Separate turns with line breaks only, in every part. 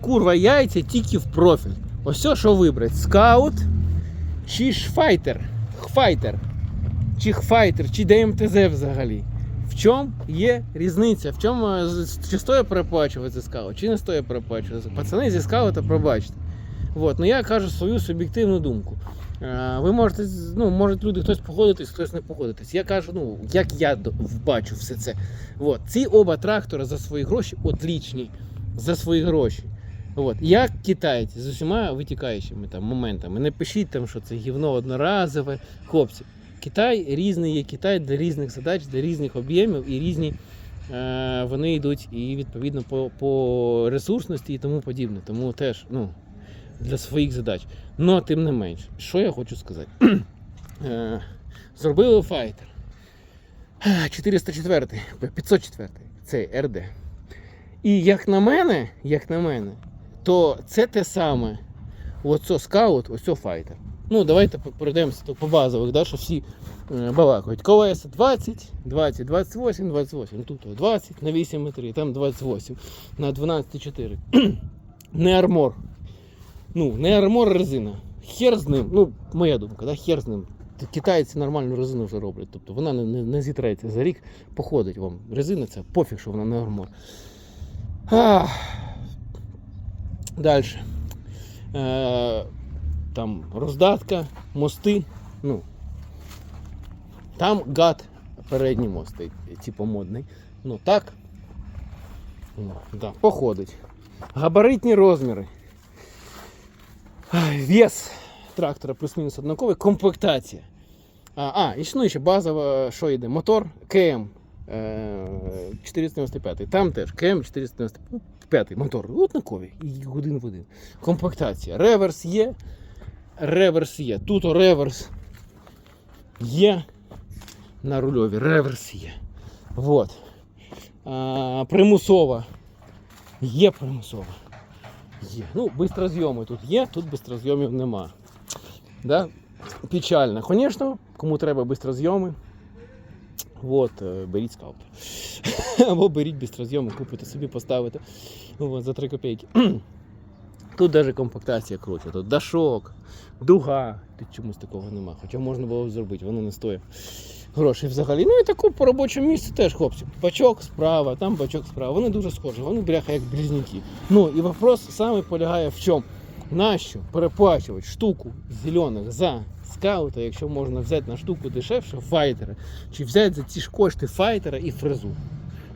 Курва яйця тільки в профіль. Ось що вибрати. Скаут чи ж файтер. Хфайтер. Чи хфайтер, чи ДМТЗ взагалі. В чому є різниця? В чому е, чи стоїть переплачувати скаут, чи не стоїть переплачувати? Пацани зі скаута пробачте. Вот. Ну я кажу свою суб'єктивну думку. Е, Ви можете, ну, можуть люди хтось погодитись, хтось не погодитись. Я кажу, ну, як я бачу все це. Вот. Ці оба трактори за свої гроші отлічні. За свої гроші. От. Як китайці з усіма витікаючими там моментами. Не пишіть там, що це гівно одноразове. Хлопці, Китай різний є Китай для різних задач, для різних об'ємів і різні е, вони йдуть і відповідно по, по ресурсності і тому подібне. Тому теж ну, для своїх задач. Ну, тим не менш, що я хочу сказати? е, зробили файтер. 404, 504, цей РД. І як на мене, як на мене, то це те саме. Оце скаут, ось файтер. Ну, давайте перейдемося тут по базових, да, що всі е, балакають. КВС 20, 20, 28, 28. Ну, Тут 20 на 8,3, там 28 на 12,4. не армор. Ну, не армор резина. Хер з ним. Ну, моя думка, да, хер з ним. Китайці нормальну резину вже роблять. Тобто вона не, не, не зітреться за рік, походить вам. Резина це пофіг, що вона не армор. Далі. Е, там роздатка, мости. Ну. Там гад передній мост, типу модний. Ну так. Ну, да, походить. Габаритні розміри. Вес трактора плюс-мінус однаковий. Комплектація. А, а, і ну, ще базова, що йде? Мотор КМ 495. Там теж КМ 495 мотор. Однаковий. І один в один. Комплектація. Реверс є. Реверс є. Тут реверс є. На рульові. Реверс є. Вот. А, примусова. Є примусова. Є. Ну, бистрозйоми тут є, тут бистрозйомів нема. Да? Печально. Звісно, кому треба бистрозйоми, от, е, беріть скаут. Або беріть бистрозйоми, купите собі, поставите от, за 3 копійки. Тут навіть комплектація крутя. Тут дашок, дуга. Тут чомусь такого нема. Хоча можна було б зробити, воно не стоїть грошей взагалі. Ну і таку по робочому місці теж, хлопці. Бачок справа, там бачок справа. Вони дуже схожі, вони бляха як близнюки. Ну і вопрос саме полягає в чому? Нащо переплачувати штуку зелених за скаута, якщо можна взяти на штуку дешевше файтера, чи взяти за ці ж кошти файтера і фрезу?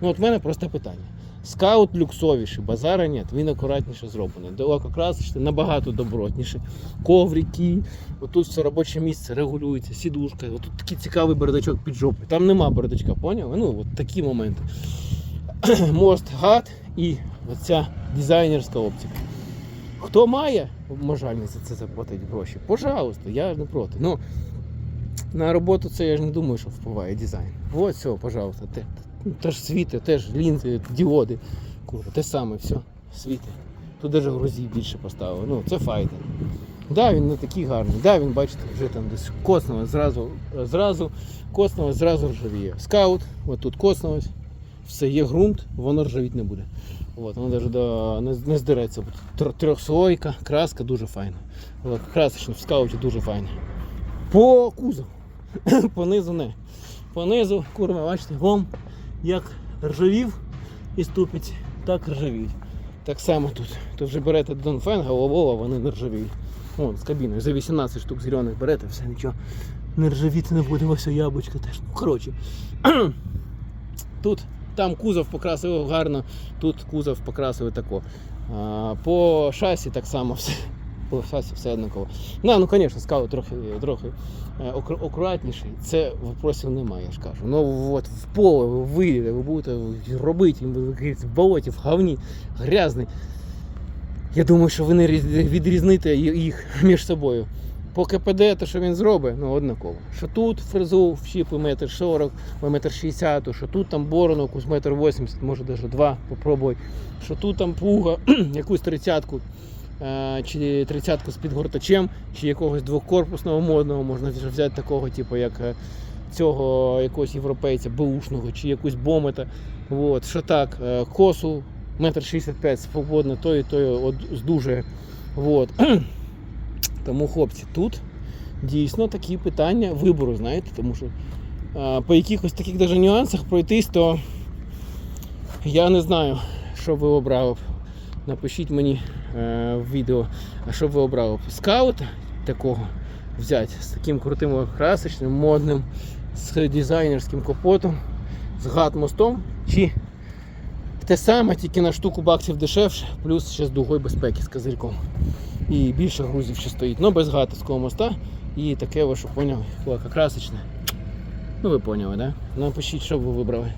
Ну от в мене просто питання. Скаут люксовіший, базара нет, він акуратніше зроблений. Лакокрасочний, набагато добротніше. Коврики, отут все робоче місце регулюється, сідушка, отут такий цікавий бардачок під жопою. Там нема бардачка, поняли? Ну, от такі моменти. Мост гад і оця дизайнерська оптика. Хто має можливість за це заплатити гроші? Пожалуйста, я не проти. Ну, на роботу це я ж не думаю, що впливає дизайн. Ось все, пожалуйста. Те, ну, теж світи, теж лінзи, діоди. Курва, те саме, все, світи. Тут навіть грузі більше поставили. Ну, це файтер. Да, він не такий гарний. Да, він, бачите, вже там десь коснулось, зразу, зразу коснулось, зразу ржавіє. Скаут, от тут коснулось, все є ґрунт, воно ржавіть не буде. От, воно навіть до, не, не здереться. Тр- Трьохслойка, краска дуже файна. От, Красочно в скауті дуже файна. По кузову. По низу не. По низу, курва, бачите, вон як ржавів і ступить, так ржавіють. Так само тут. Тут вже берете Донфенга, Ловова, вони не ржавіють. Вон, з кабіною. За 18 штук зелених берете, все нічого не ржавіти не буде, ось яблучко теж. Ну, коротше. Тут там кузов покрасили гарно, тут кузов покрасили тако. А, по шасі так само все. По шасі все однаково. Ну, ну, звісно, скаут трохи, трохи е, акуратніший. Це вопросів немає, я ж кажу. Ну от в поле ви вийдете, ви будете робити, в болоті, в говні, грязний. Я думаю, що ви не різ- відрізните їх між собою. По КПД, то що він зробить, ну однаково. Що тут фрезу вщіпи метр 40, метр 60, що тут там борону якусь метр 80, може навіть 2 попробуй. Що тут там пуга, якусь тридцятку, е, чи тридцятку з підгортачем, чи якогось двокорпусного модного, можна взяти такого, типу, як е, цього якогось європейця, беушного, чи якусь бомета. От, що так, е, косу метр 65 свободно, той і той от, здужує. Вот. Тому, хлопці, тут дійсно такі питання вибору, знаєте, тому що а, по якихось таких даже нюансах пройтись, то я не знаю, що ви обрали. Напишіть мені е, в відео, а що ви обрали б. Скаута такого взяти з таким крутим красочним, модним, з дизайнерським капотом, з гат-мостом, чи те саме, тільки на штуку баксів дешевше, плюс ще з дугою безпеки з козирьком. І більше грузів ще стоїть, але без гатовського моста. І таке ви що поняли, яке красочне. Ну ви поняли, да? Напишіть, що ви вибрали.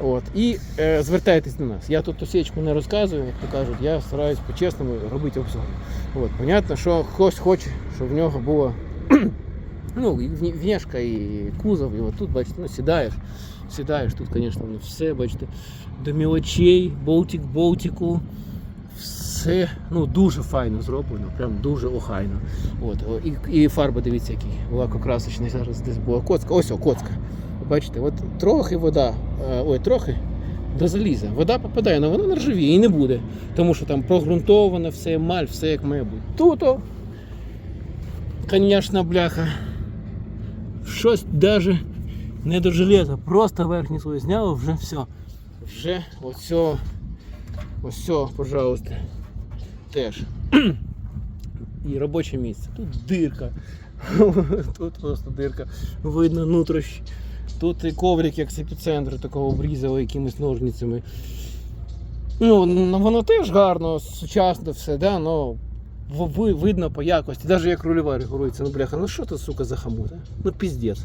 От. І е, звертайтесь до нас. Я тут осечку не розказую, як то кажуть, я стараюсь по-чесному робити обзор. От. Понятно, що хтось хоче, щоб в нього було ну, і і кузов, і от тут, бачите, ну, сідаєш, сідаєш, тут, звісно, все, бачите, до мілочей, болтик, болтику, все ну, дуже файно зроблено, прям дуже охайно. От, і, і фарба, дивіться, який лакокрасочний зараз десь була коцка. Ось о, коцка. Бачите, от трохи вода, е, ой, трохи до заліза. Вода попадає, але вона не ржавіє і не буде. Тому що там прогрунтовано все, емаль, все як має бути. Тут, о, бляха. Щось даже не до железа, просто верхній слой зняли, вже все. Вже ось, ось, все, пожалуйста. Теж. І робоче місце. Тут дирка. Тут просто дирка. Видно нутрощ. Тут і коврик, як з епіцентру, такого обрізали якимись ножницями. Ну, воно теж гарно, сучасно все, да, но видно по якості, навіть як рульова регулюється. Ну, бляха, ну що це, сука, за хамут. Ну піздець.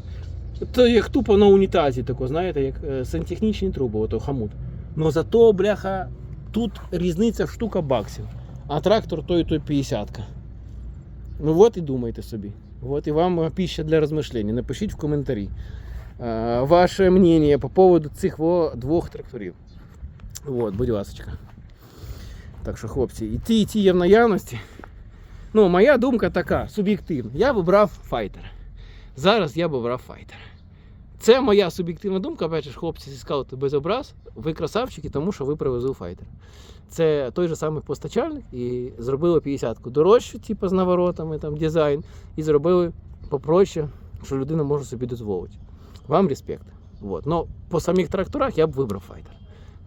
Це як тупо на унітазі, тако, знаєте, як е, сантехнічні труби, ото хамут. Ну зато, бляха, тут різниця штука баксів. А трактор той той 50. Ну от і думайте собі. От і вам пища для розмишлення. Напишіть в коментарі е, ваше мнение по поводу цих во- двох тракторів. От, будь ласка. Так що, хлопці, і ті, і ті є в наявності. Ну, моя думка така, суб'єктивна. Я б обрав файтер. Зараз я б обрав файтер. Це моя суб'єктивна думка, бачиш, хлопці зі скауту без образ. Ви красавчики, тому що ви привезли файтер. Це той же самий постачальник і зробили 50-ку дорожчу, типу з наворотами, там дизайн, і зробили попроще, що людина може собі дозволити. Вам респект. Вот. Но по самих тракторах я б вибрав файтер.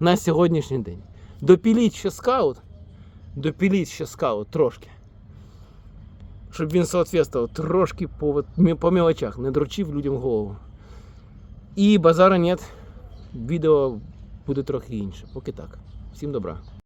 На сьогоднішній день. Допіліть ще скаут, допіліть ще скаут трошки. Щоб він соответствував трошки по, по мелочах, не дрочив людям голову. І базара нет. Відео буде трохи інше. Поки так. Всім добра.